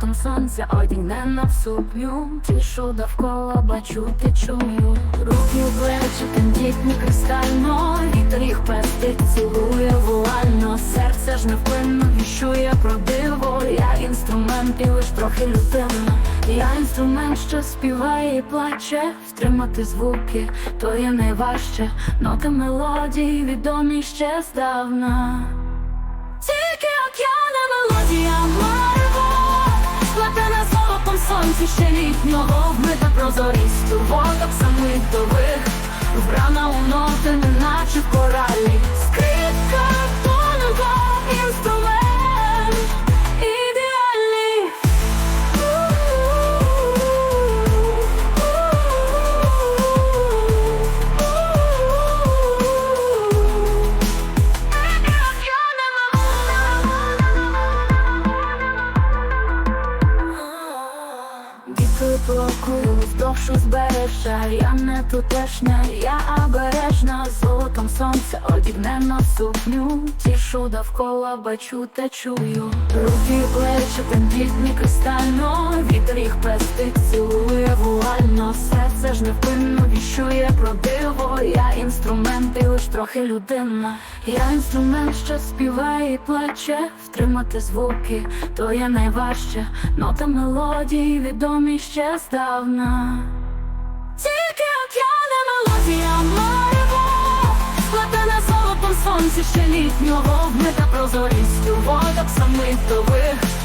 золотом сонця одягнена в сукню, тишу довкола бачу, ти чую. Руки плечі тендітні кристально, вітер їх пестить, цілує вуально, серце ж невпинно віщує про диво. Я інструмент і лиш трохи людина. Я інструмент, що співає і плаче, втримати звуки, то є найважче, ноти мелодії відомі ще здавна. Тільки океана мелодія літнього Вмита прозорість. У самих дових, Вбрана у ноти, Діти плакую, вздовж узбережжя Я не тутешня, я обережна. Золотом сонця одігне на сукню. Тішу довкола, бачу та чую. Руки плечі тендітні кристально Вітер їх пестить, Серце ж невпинно віщує про диво. Я інструмент і лиш трохи людина. Я інструмент, що співає і плаче. Втримати звуки, то є найважче. Нота мелодії відомі ще здавна. Тільки океана мелодія марево Сплетена золотом сонці ще літнього Вмита. Прозорість у водах самитових